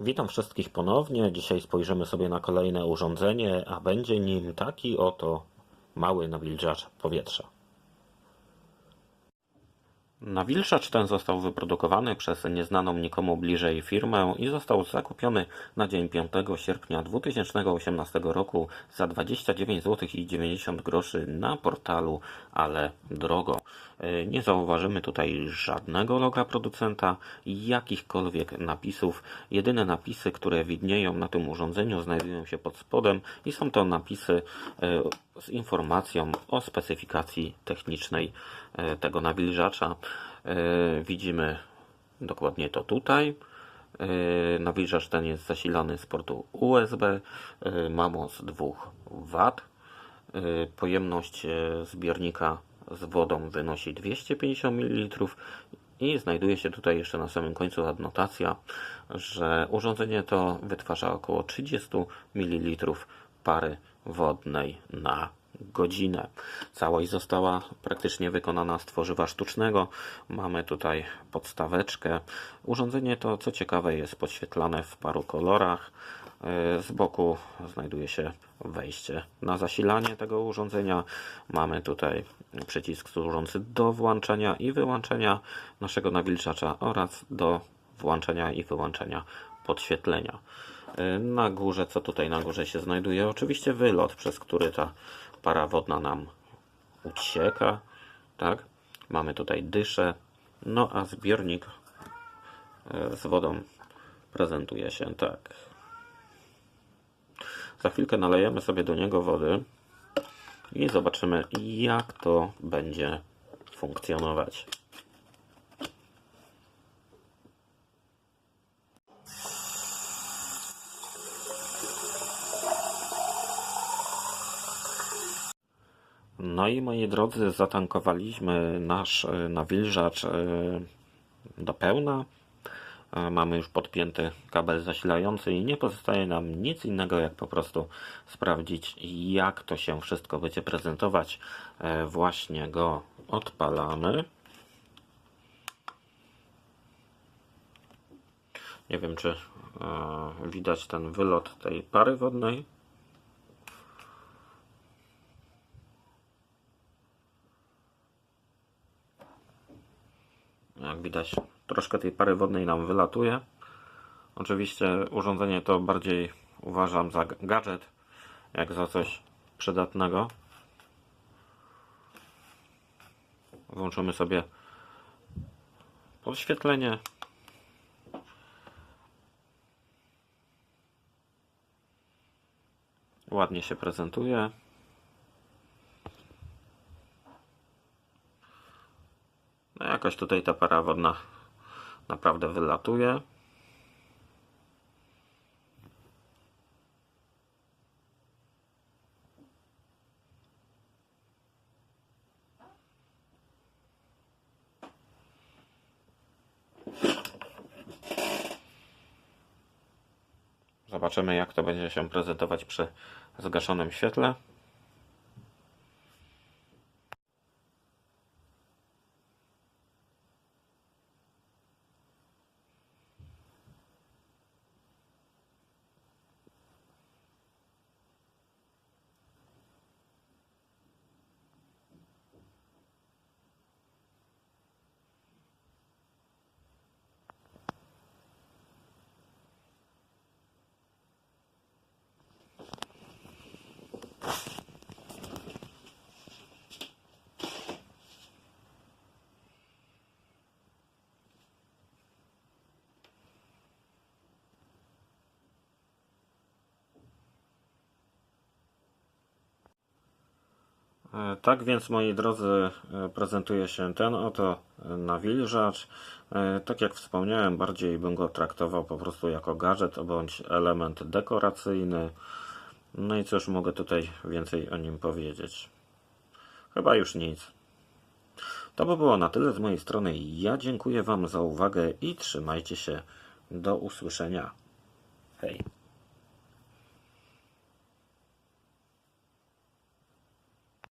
Witam wszystkich ponownie. Dzisiaj spojrzymy sobie na kolejne urządzenie, a będzie nim taki oto mały nawilżacz powietrza. Nawilżacz ten został wyprodukowany przez nieznaną nikomu bliżej firmę i został zakupiony na dzień 5 sierpnia 2018 roku za 29 zł i 90 groszy na portalu Ale Drogo. E, Nie zauważymy tutaj żadnego loga producenta, jakichkolwiek napisów. Jedyne napisy, które widnieją na tym urządzeniu znajdują się pod spodem i są to napisy e, z informacją o specyfikacji technicznej e, tego nawilżacza. Widzimy dokładnie to tutaj. Nawilżacz ten jest zasilany z portu USB, ma moc 2 W. Pojemność zbiornika z wodą wynosi 250 ml i znajduje się tutaj jeszcze na samym końcu adnotacja, że urządzenie to wytwarza około 30 ml pary wodnej na godzinę. Całość została praktycznie wykonana z tworzywa sztucznego. Mamy tutaj podstaweczkę. Urządzenie to, co ciekawe, jest podświetlane w paru kolorach. E, Z boku znajduje się wejście na zasilanie tego urządzenia. Mamy tutaj przycisk służący do włączania i wyłączenia naszego nawilżacza oraz do włączenia i wyłączenia podświetlenia. E, Na górze, co tutaj na górze się znajduje? Oczywiście wylot, przez który ta para wodna nam ucieka. Tak? Mamy tutaj dyszę, no a zbiornik e, z wodą prezentuje się tak. Za chwilkę nalejemy sobie do niego wody i zobaczymy, jak to będzie funkcjonować. No i moi drodzy, zatankowaliśmy nasz e, nawilżacz e, do pełna. Mamy już podpięty kabel zasilający i nie pozostaje nam nic innego, jak po prostu sprawdzić, jak to się wszystko będzie prezentować. E, Właśnie go odpalamy. Nie wiem, czy e, widać ten wylot tej pary wodnej. Jak widać, troszkę tej pary wodnej nam wylatuje. Oczywiście urządzenie to bardziej uważam za gadżet, jak za coś przydatnego. Włączymy sobie podświetlenie. Ładnie się prezentuje. No jakoś tutaj ta para wodna naprawdę wylatuje. Zobaczymy jak to będzie się prezentować przy zgaszonym świetle. Tak więc, moi drodzy, e, prezentuje się ten oto e, nawilżacz. E, Tak jak wspomniałem, bardziej bym go traktował po prostu jako gadżet bądź element dekoracyjny. No i cóż mogę tutaj więcej o nim powiedzieć? Chyba już nic. To by było na tyle z mojej strony. Ja dziękuję Wam za uwagę i trzymajcie się. Do usłyszenia. Hej.